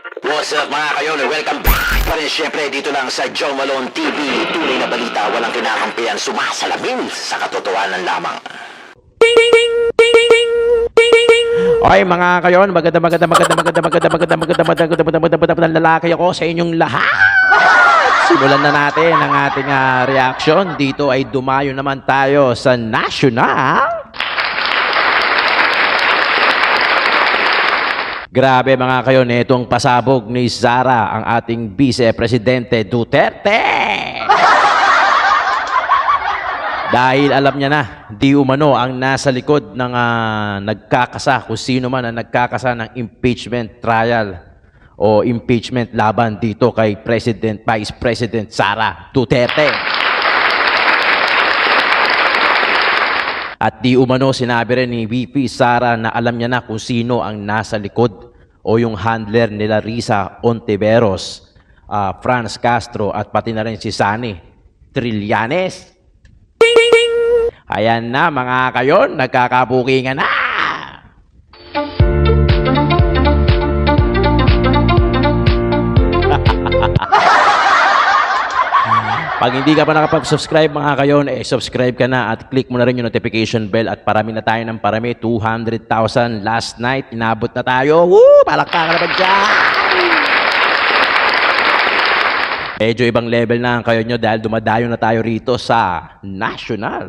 What's up mga kayon? Welcome back pa rin syempre dito lang sa Joe Malone TV. Tunay na balita, walang kinakampihan, sumasalamin sa katotohanan lamang. Okay mga kayon, maganda maganda maganda maganda maganda maganda maganda maganda maganda maganda lalaki ako sa inyong lahat. Simulan na natin ang ating ah, reaction. Dito ay dumayo naman tayo sa National. Grabe mga kayon, itong pasabog ni Zara, ang ating vice-presidente Duterte. Dahil alam niya na, di umano ang nasa likod ng ah, nagkakasa, kung sino man ang nagkakasa ng impeachment trial o impeachment laban dito kay President, Vice President Sara Duterte. At di umano sinabi rin ni VP Sara na alam niya na kung sino ang nasa likod o yung handler nila Risa Ontiveros, ah, Franz Castro at pati na rin si Sani Trillanes. Ayan na mga kayon, nagkakabukingan na! Pag hindi ka pa nakapag-subscribe mga kayon, eh, subscribe ka na at click mo na rin yung notification bell at parami na tayo ng parami. 200,000 last night. Inabot na tayo. Woo! Palakpakan naman dyan! Medyo ibang level na ang kayo nyo dahil dumadayo na tayo rito sa National.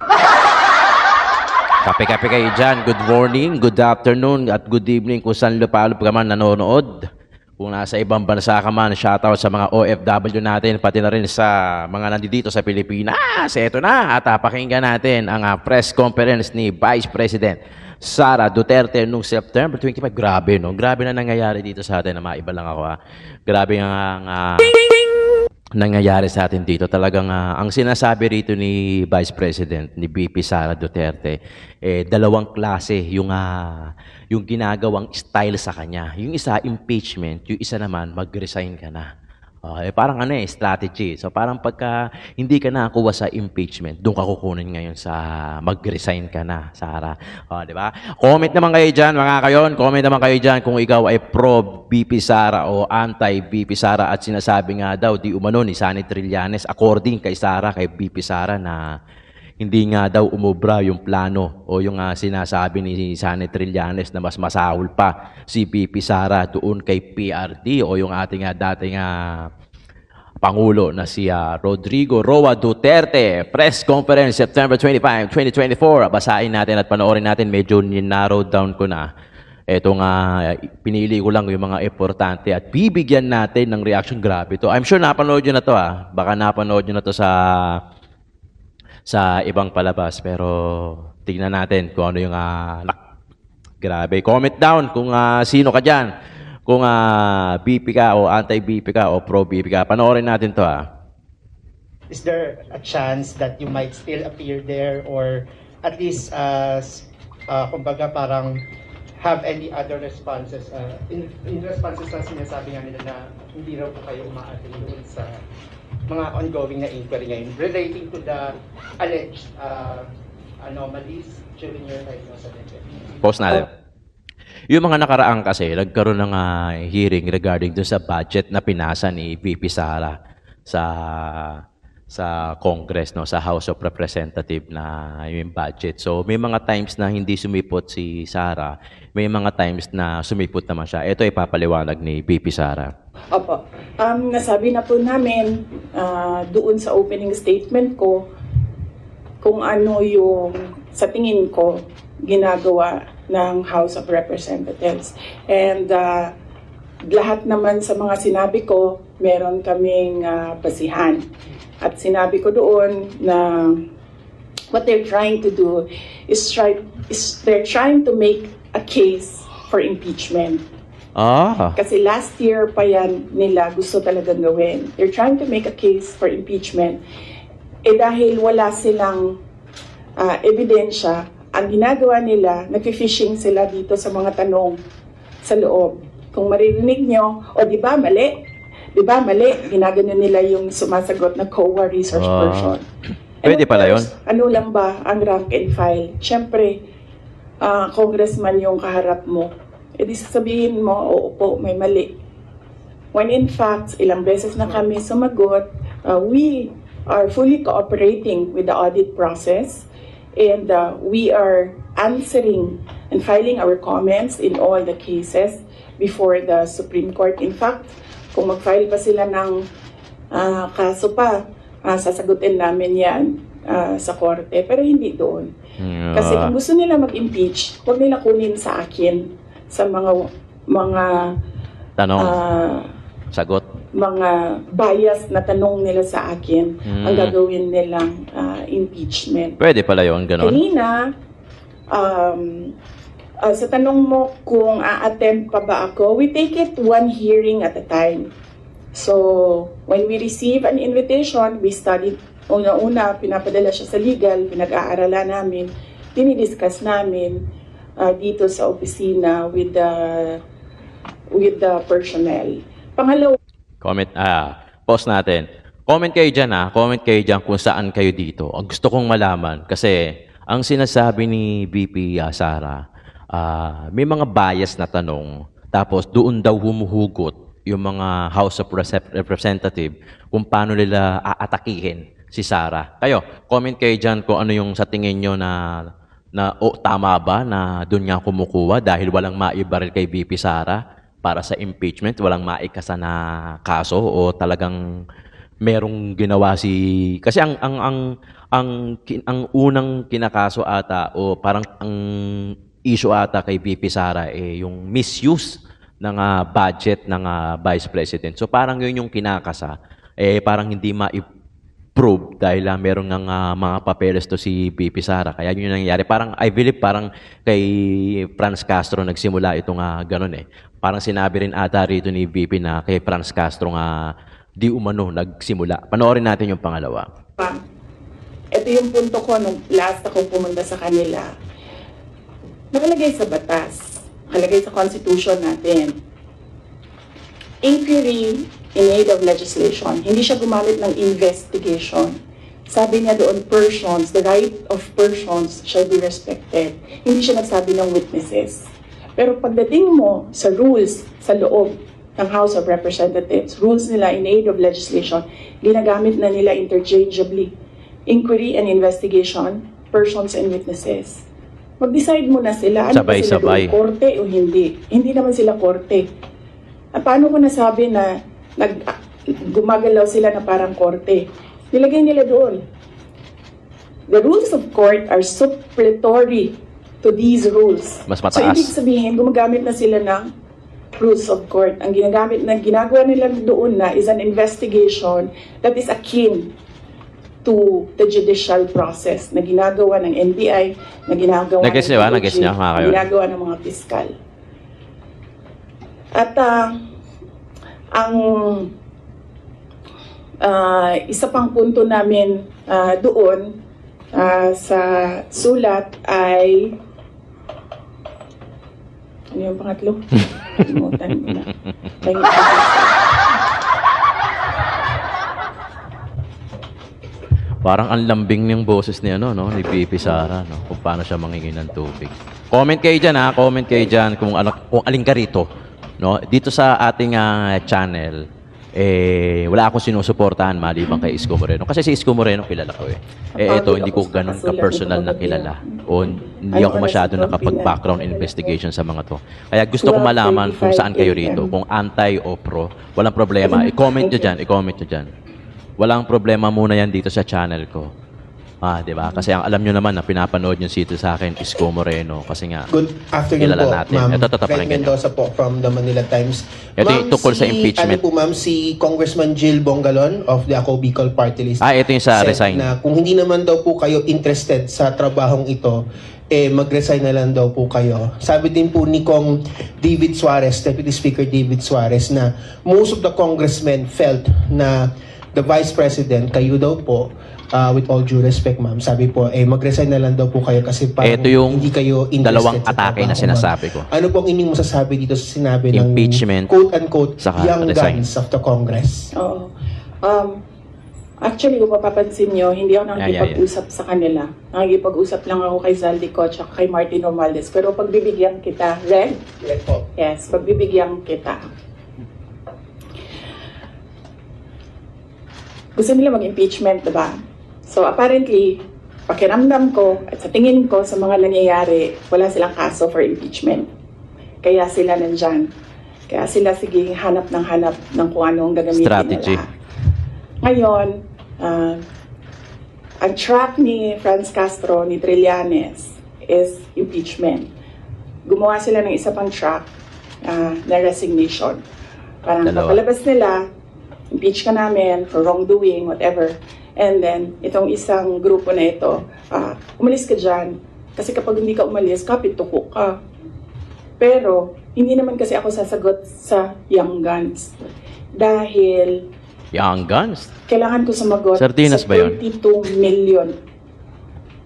Kape-kape kayo dyan. Good morning, good afternoon, at good evening kung saan lupalop ka man nanonood. Kung nasa ibang bansa ka man, shoutout sa mga OFW natin, pati na rin sa mga nandito sa Pilipinas. Ito na, at ah, pakinggan natin ang ah, press conference ni Vice President Sara Duterte noong September 25. Grabe, no? Grabe na nangyayari dito sa atin. Maiba lang ako, ha? Grabe ang ah, nangyayari sa atin dito. Talagang ah, ang sinasabi rito ni Vice President, ni VP Sara Duterte, eh, dalawang klase yung, ah, yung ginagawang style sa kanya. Yung isa, impeachment. Yung isa naman, mag-resign ka na. Okay, parang ano eh, strategy. So parang pagka hindi ka nakakuha sa impeachment, doon ka kukunin ngayon sa mag-resign ka na, Sara. O, di ba? Comment naman kayo dyan, mga kayon. Comment naman kayo dyan kung ikaw ay pro BP Sara o anti-BP Sara at sinasabi nga daw, di umano ni Sani Trillanes, according kay Sara, kay BP Sara na hindi nga daw umubra yung plano o yung ah, sinasabi ni Sani Trillanes na mas masahol pa si BP Sara doon kay PRD o yung ating ah, dating ah, Pangulo na si ah, Rodrigo Roa Duterte. Press conference September 25, 2024. Basahin natin at panoorin natin. Medyo narrow down ko na. Ito nga, pinili ko lang yung mga importante at bibigyan natin ng reaction. Grabe to. I'm sure napanood nyo na to ah. Baka napanood nyo na to sa sa ibang palabas. Pero tingnan natin kung ano yung ah, nak- Grabe. Comment down kung ah, sino ka dyan. Kung ah, BP ka o anti-BP ka o pro-BP ka. Panoorin natin to ah. is there a chance that you might still appear there or at least as uh, kumbaga parang have any other responses uh, in, in responses sa sinasabi nga nila na hindi raw po kayo umaatin doon sa mga ongoing na inquiry ngayon relating to the alleged uh, anomalies during your DepEd. Post natin. Yung mga nakaraan kasi, nagkaroon ng ah, hearing regarding dun sa budget na pinasa ni VP Sara sa sa Congress, no, sa House of Representative na yung budget. So, may mga times na hindi sumipot si Sara, may mga times na sumipot naman siya. Ito ipapaliwanag ni VP Sara. Opo. Um, nasabi na po namin ah, doon sa opening statement ko kung ano yung sa tingin ko ginagawa ng House of Representatives. And ah, lahat naman sa mga sinabi ko, meron kaming ah, basihan. At sinabi ko doon na what they're trying to do is try is they're trying to make a case for impeachment. Ah, Kasi last year pa yan nila gusto talagang gawin. They're trying to make a case for impeachment. Eh dahil wala silang ah, ebidensya, ang ginagawa nila, nag-fishing sila dito sa mga tanong sa loob. Kung maririnig nyo, o di ba mali? Di ba mali? Ginagano nila yung sumasagot na COA research Ah. person. Pwede of pala course, Ano lang ba ang rank and file? Siyempre, ah, congressman yung kaharap mo. E di sasabihin mo, oo po, may mali. When in fact, ilang beses na kami sumagot, uh, we are fully cooperating with the audit process and uh, we are answering and filing our comments in all the cases before the Supreme Court. In fact, kung mag-file pa sila ng ah, kaso pa, ah, sasagutin namin yan ah, sa korte. Pero hindi doon. Hmm, Kasi kung gusto nila mag-impeach, huwag nila kunin sa akin sa mga mga tanong, ah, sagot. mga bias na tanong nila sa akin Hmm. ang gagawin nilang ah, impeachment. Pwede pala yun, ganon. Kanina, um, ah, sa tanong mo kung a-attend pa ba ako, we take it one hearing at a time. So, when we receive an invitation, we study, una-una, pinapadala siya sa legal, pinag-aaralan namin, dinidiscuss namin ah, dito sa opisina with the with the personnel. Pangalawa, Comment, ah, pause natin. Comment kayo dyan ah, comment kayo dyan kung saan kayo dito. Ang gusto kong malaman kasi ang sinasabi ni VP Sara, ah, may mga bias na tanong tapos doon daw humuhugot yung mga House of Rep- Representative kung paano nila aatakihin si Sara. Kayo, comment kayo dyan kung ano yung sa tingin nyo na na o tama ba na doon nga kumukuha dahil walang maibaril kay VP Sara para sa impeachment, walang maikasa na kaso o talagang merong ginawa si kasi ang ang ang ang, ang unang kinakaso ata o parang ang issue ata kay VP Sara eh yung misuse ng ah, budget ng ah, Vice President. So parang yun yung kinakasa eh parang hindi ma prove dahil lang meron ng ah, mga papeles to si VP Sara. Kaya yun yung nangyayari. Parang, I believe, parang kay Franz Castro nagsimula itong uh, ganun eh. Parang sinabi rin ata rito ni VP na kay Franz Castro nga di umano nagsimula. Panoorin natin yung pangalawa. pa. Ito yung punto ko nung last ako pumunta sa kanila. Nakalagay sa batas, nakalagay sa constitution natin. Inquiry in aid of legislation. Hindi siya gumamit ng investigation. Sabi niya doon, persons, the right of persons shall be respected. Hindi siya nagsabi ng witnesses. Pero pagdating mo sa rules sa loob ng House of Representatives, rules nila in aid of legislation, ginagamit na nila interchangeably. Inquiry and investigation, persons and witnesses. Mag-decide muna sila, ano ba sila Sabay-sabay. doon, korte o hindi. Hindi naman sila korte. Ah, Paano ko nasabi na nag, gumagalaw sila na parang korte? Nilagay nila doon. The rules of court are supplementary to these rules. Mas So, mataas. ibig sabihin, gumagamit na sila ng rules of court. Ang ginagamit na ginagawa nila doon na is an investigation that is akin to the judicial process na ginagawa ng NBI, na ginagawa Nag-gets ng niyo ba? Nag-gets niyo, mga na kayon? ginagawa ng mga piskal. At ah, ang ah, isa pang punto namin ah, doon ah, sa sulat ay ano yung pangatlo? Kalimutan ko na. Tingin ko sa- Parang ang lambing ng boses ni ano, no, ni VP Sara, no, kung paano siya mangingi ng tubig. Comment kayo diyan ha, comment kayo diyan kung ano, kung alin ka rito, no. Dito sa ating ah, channel, eh wala akong sinusuportahan maliban kay Isko Moreno kasi si Isko Moreno kilala ko eh. Eh ito hindi ko ganun ka personal na kilala o hindi ako masyado nakapag-background investigation sa mga to. Kaya gusto ko malaman kung saan kayo rito, kung anti o pro, walang problema. I-comment nyo dyan, i-comment nyo dyan. Walang problema muna yan dito sa channel ko. Ah, 'di ba? Kasi ang alam niyo naman na pinapanood niyo dito sa akin is Isko Moreno kasi nga Good afternoon Kilala po, natin. ma'am. Ito, ito, Fred pakinggan Mendoza po from the Manila Times. Ito yung tungkol sa impeachment. Ano po ma'am, si Congressman Jill Bongalon of the Ako Bicol Party List. Ah, ito yung sa said resign. Na kung hindi naman daw po kayo interested sa trabahong ito, eh mag-resign na lang daw po kayo. Sabi din po ni Kong David Suarez, Deputy Speaker David Suarez, na most of the congressmen felt na the Vice President, kayo daw po, uh, with all due respect ma'am, sabi po, eh mag-resign na lang daw po kayo kasi parang Ito yung hindi kayo interested dalawang sa atake na sinasabi ko. Ano pong inyong masasabi dito sa sinabi Impeachment, ng quote-unquote saka young resign. guns of the Congress? Oo. Um, Actually, kung mapapansin nyo, hindi ako Yeah, yeah, nakikipag-usap sa kanila. Nakikipag-usap lang ako kay Zaldico at kay Martin Romualdez. Pero pagbibigyan kita, Red? Yes po. Yes, pagbibigyan kita. Gusto nila mag-impeachment, diba? So apparently, pakiramdam ko at sa tingin ko sa mga nangyayari, wala silang kaso for impeachment. Kaya sila nandyan. Kaya sila sige hanap ng hanap ng kung anong gagamitin Strategy. nila. Ngayon, ah, ang track ni Franz Castro, ni Trillanes, is impeachment. Gumawa sila ng isa pang track ah, na resignation. Parang Dalawa. papalabas nila, impeach ka namin for wrongdoing, whatever. And then, itong isang grupo na ito, ah, umalis ka dyan. Kasi kapag hindi ka umalis, kapit tuko ka. Pero, hindi naman kasi ako sasagot sa young guns. Dahil, Young Guns. kailangan ko sumagot Sardinas sa ba yun? 22 million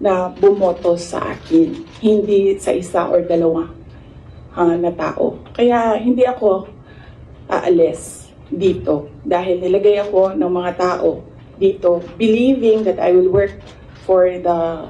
na bumoto sa akin. Hindi sa isa or dalawa ah, na tao. Kaya hindi ako aalis dito dahil nilagay ako ng mga tao dito believing that I will work for the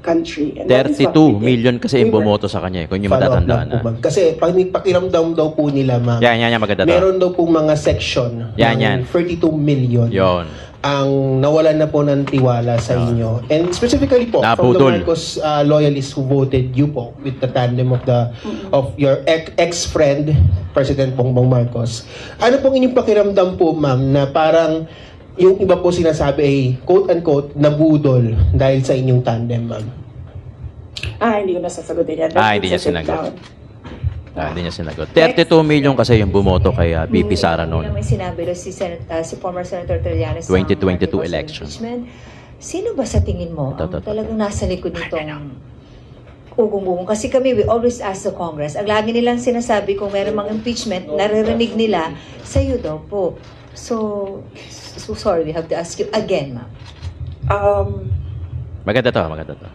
country. And that is what 32 we did. million kasi yung bumoto sa kanya. eh, Kung yung matatandaan na. ma'am. Kasi pag pakiramdam daw po nila, ma'am, Yan, yan, yan. Maganda to. meron daw pong mga section Yan, ng yan. 32 million Yon. Ang nawalan na po ng tiwala sa inyo. And specifically po, from the Naputol. Marcos uh, loyalists who voted you po with the tandem of the of your ex- ex-friend, President Bongbong Marcos. Ano pong inyong pakiramdam po, ma'am, na parang yung iba po sinasabi ay quote-unquote nabudol dahil sa inyong tandem, ma'am? Ah, hindi ko nasasagutin yan. Ah, hindi niya sinagot. Ah, hindi niya sinagot. 32 million kasi yung bumoto kay ah, BP Sara noon. naman sinabi rin si, Sen- uh, si former Senator Trillanes 2022 ng election. impeachment. Sino ba sa tingin mo Ito, ang ito, ito. talagang nasa likod nitong ugong-ugong? Kasi kami, we always ask the Congress. Ang lagi nilang sinasabi kung meron mga impeachment, naririnig nila, sa'yo daw po. So, so sorry, we have to ask you again, ma'am. Um, Maganda to, maganda to.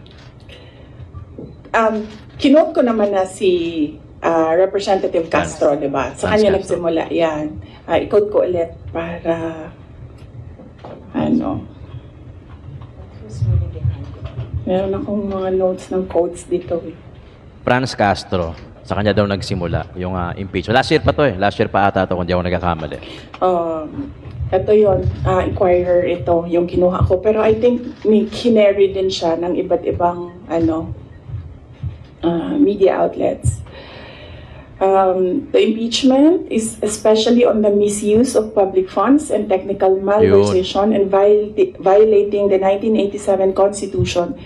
um, kinote ko naman na si ah, Representative Castro, di ba? Sa kanya nagsimula yan. Uh, i-quote ko ulit para ano, meron akong mga notes ng quotes dito. eh. Franz Castro. Sa kanya daw nagsimula yung ah, impeachment. Last year pa to eh. Last year pa ata to kung di ako nagkakamali. Um, ito yon uh, Inquirer ito, yung kinuha ko. Pero I think may kinary din siya ng iba't ibang ano, uh, media outlets. Um, the impeachment is especially on the misuse of public funds and technical malversation and viol- violating the 1987 Constitution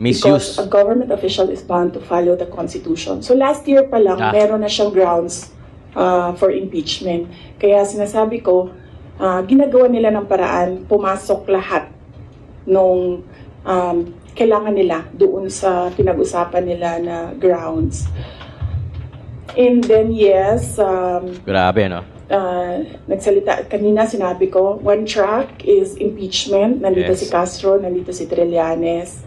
Misuse. because a government official is bound to follow the Constitution. So last year pa lang, Ah. meron na siyang grounds uh, for impeachment. Kaya sinasabi ko, uh, ginagawa nila ng paraan, pumasok lahat nung um, kailangan nila doon sa pinag-usapan nila na grounds. And then yes, um, Grabe, no? uh, nagsalita, kanina sinabi ko, one track is impeachment. Nandito Yes. si Castro, nandito si Trillanes.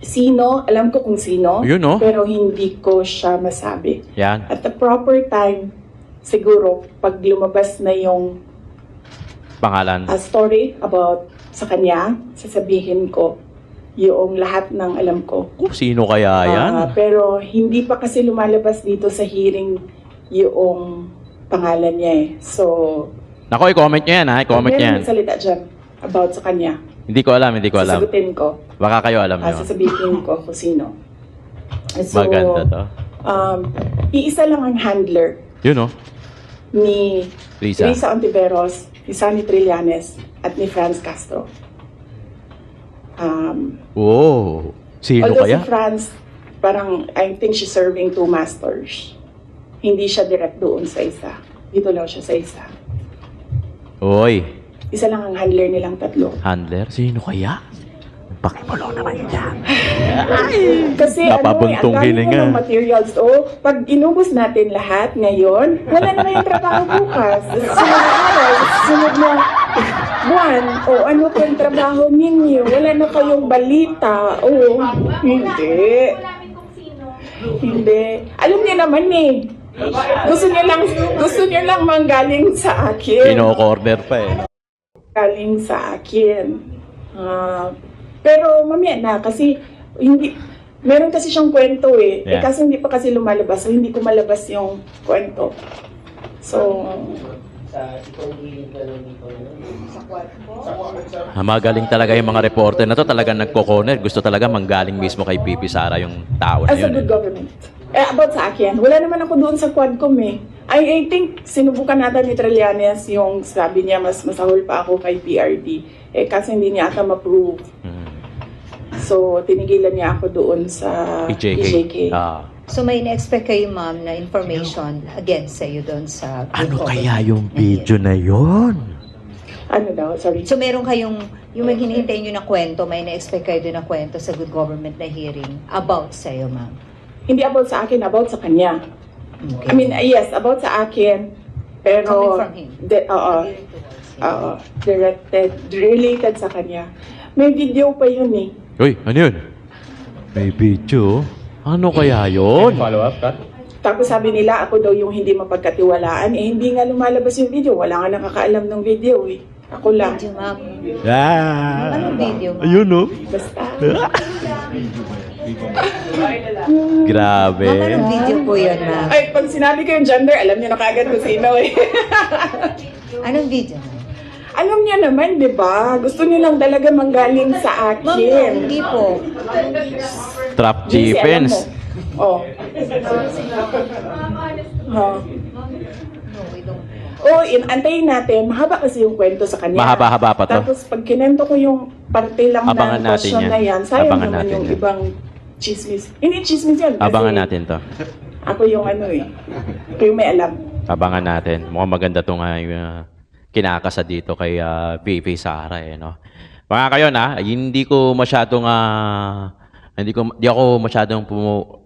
Sino, alam ko kung sino, Yun, no? pero hindi ko siya masabi. Yan. At the proper time, siguro, pag lumabas na yung Pangalan. uh, story about sa kanya, sasabihin ko yung lahat ng alam ko. Kung sino kaya yan? Ah, pero hindi pa kasi lumalabas dito sa hearing yung pangalan niya eh. So, Nako, i-comment nyo yan ha. I-comment meron yan. nagsalita dyan about sa kanya. Hindi ko alam, hindi ko alam. Sasagutin ko. Baka kayo alam Ah, nyo. sasabihin ko kung sino. So, Maganda to. Um, iisa lang ang handler Yun, no? ni Lisa. Teresa Ontiveros, ni Sunny Trillanes, at ni Franz Castro. Um, Wow. Sino although kaya? si Franz, parang I think she's serving two masters. Hindi siya direct doon sa isa. Dito lang siya sa isa. Oy. Isa lang ang handler nilang tatlo. Handler? Sino kaya? Pakimulo naman yan. Kasi Napabuntong ano, eh, ang dami hininga. ng materials. O, pag inubos natin lahat ngayon, wala na kayong trabaho bukas. Sunod na araw, sunod na buwan, o ano po yung trabaho ninyo? Wala na kayong balita. O, hindi. Hindi. Alam niya naman eh. Gusto niya lang, gusto niya lang manggaling sa akin. Pino-corner pa eh. galing sa akin. Ah, pero mamaya na kasi hindi meron kasi siyang kwento eh. Eh Yeah. kasi hindi pa kasi lumalabas so hindi ko malabas yung kwento. So Sa itong hiling ka lang dito. sa kwarto. Ah, Magaling talaga yung mga reporter na to, talagang nagko-corner. Gusto talaga manggaling mismo kay Pipi Sara yung tao na As a yun. good eh. government. Eh, about sa akin, wala naman ako doon sa Quadcom eh. I, I think sinubukan natin ni Trillanes yung sabi niya mas masahol pa ako kay PRD. Eh kasi hindi niya ata ma-prove. Mm. So tinigilan niya ako doon sa PJK. PJK. Ah. So may na-expect kayo, ma'am, na information against sa'yo doon sa... Ano kaya yung video na yon? Ano daw? Sorry. So meron kayong, yung may hinihintay nyo na kwento, may na-expect kayo doon na kwento sa good government na hearing about sa'yo, ma'am. Hindi about sa akin, about sa kanya. Okay. I mean, uh, yes, about sa akin. Pero, Coming from him. De, oo, oo, directed, related sa kanya. May video pa yun eh. Uy, ano yun? May video? Ano kaya yun? Follow up, Kat? Tapos sabi nila, ako daw yung hindi mapagkatiwalaan. Eh, hindi nga lumalabas yung video. Wala nga nakakaalam ng video eh. Ako lang. Video, ma'am. Ah. Anong video, ma'am? Ayun, no? Basta. Grabe. Ma'am, anong video po yun, ma'am? Ay, pag sinabi ko yung gender, alam niyo na kagad kung sino eh. Anong video, ma'am? Alam niyo naman, di ba? Gusto niyo lang talaga manggaling sa Ma'am, akin. hindi po. Trap alam Chiefens. mo. Oh. Ha. No, we don't. Oh, in antayin natin. Mahaba kasi yung kwento sa kanya. Mahaba-haba pa to. Tapos pag kinento ko yung parte lang Abangan ng natin portion yan. na yan, sayang Abangan naman natin yung yan. ibang chismis. Hindi chismis yan. kasi Abangan natin to. Ako yung ano eh. Ako yung may alam. Abangan natin. Mukhang maganda itong uh, kinakasa dito kay uh, VP Sara eh, no? Mga kayo na, hindi ko masyadong ah, hindi ko hindi ako masyadong pumu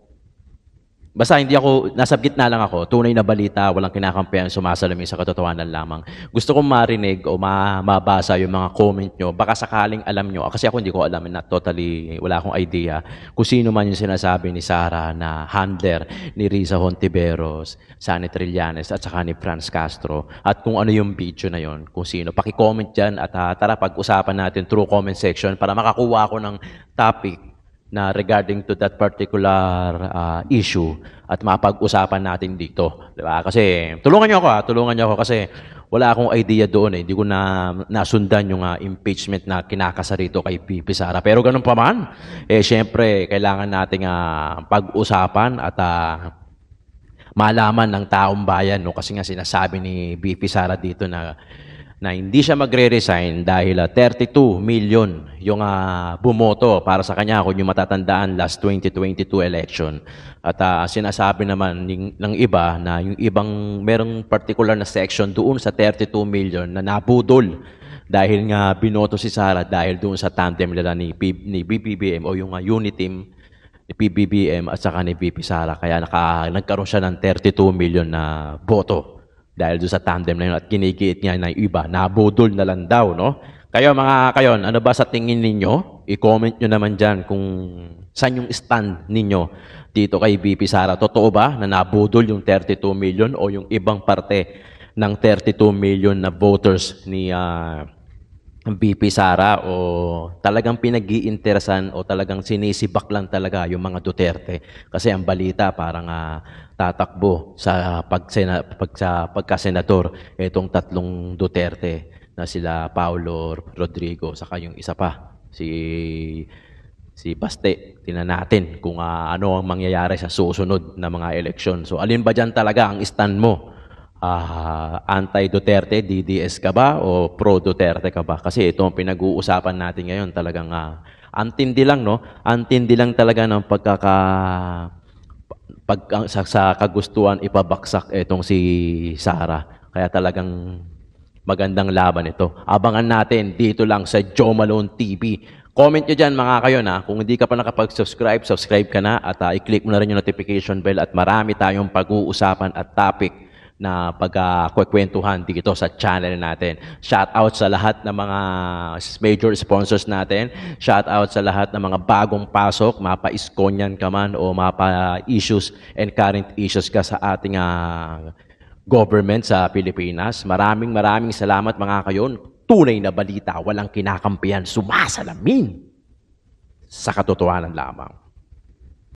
Basta hindi ako, nasa gitna lang ako, tunay na balita, walang kinakampihan, sumasalamin sa katotohanan lamang. Gusto kong marinig o ma mabasa yung mga comment nyo. Baka sakaling alam nyo, kasi ako hindi ko alam, na totally, wala akong idea, kung sino man yung sinasabi ni Sara na handler ni Riza Hontiveros, Sani Trillanes, at saka ni Franz Castro, at kung ano yung video na yon kung sino. Paki-comment dyan at ah, tara pag-usapan natin through comment section para makakuha ako ng topic na regarding to that particular ah, issue at mapag-usapan natin dito. Di ba? Kasi tulungan niyo ako ha, tulungan niyo ako kasi wala akong idea doon eh. Hindi ko na nasundan yung ah, impeachment na kinakasa rito kay Pipi Sara. Pero ganun pa man, eh syempre kailangan nating ah, pag-usapan at ah, malaman ng taong bayan no kasi nga sinasabi ni BP Sara dito na na hindi siya magre-resign dahil ah, 32 million yung ah, bumoto para sa kanya kung yung matatandaan last 2022 election. At ah, sinasabi naman ng, ng iba na yung ibang merong particular na section doon sa 32 million na nabudol dahil nga binoto si Sara dahil doon sa tandem nila ni, P- ni BBBM o yung uh, unit team ni PBBM at saka ni VP Sara. Kaya naka, nagkaroon siya ng 32 million na boto dahil doon sa tandem na yun at kinikiit niya yung iba. Nabudol na lang daw, no? Kayo mga kayon, ano ba sa tingin ninyo? I-comment nyo naman dyan kung saan yung stand ninyo dito kay VP Sara. Totoo ba na nabudol yung 32 million o yung ibang parte ng 32 million na voters ni ah, VP Sara o talagang pinag-iinteresan o talagang sinisibak lang talaga yung mga Duterte kasi ang balita parang ah, tatakbo sa pagsena, pag, sa pagkasenador itong tatlong Duterte na sila Paulo Rodrigo saka yung isa pa si si Baste. Tingnan natin kung ah, ano ang mangyayari sa susunod na mga eleksyon. So alin ba diyan talaga ang stand mo? Ah, anti-Duterte, DDS ka ba o pro-Duterte ka ba? Kasi ito ang pinag-uusapan natin ngayon talagang ah, antindi lang no? Antindi lang talaga ng pagkaka pag sa, sa kagustuhan ipabaksak itong si Sara. Kaya talagang magandang laban ito. Abangan natin dito lang sa Joe Malone TV. Comment nyo dyan mga kayo na. Kung hindi ka pa nakapag-subscribe, subscribe ka na at ah, i-click mo na rin yung notification bell at marami tayong pag-uusapan at topic na pagkakwentuhan dito sa channel natin. Shout out sa lahat ng mga major sponsors natin. Shout out sa lahat ng mga bagong pasok, mapa-iskonyan ka man o mapa-issues and current issues ka sa ating ah, government sa Pilipinas. Maraming maraming salamat mga kayon. tunay na balita, walang kinakampihan, sumasalamin sa katotohanan lamang.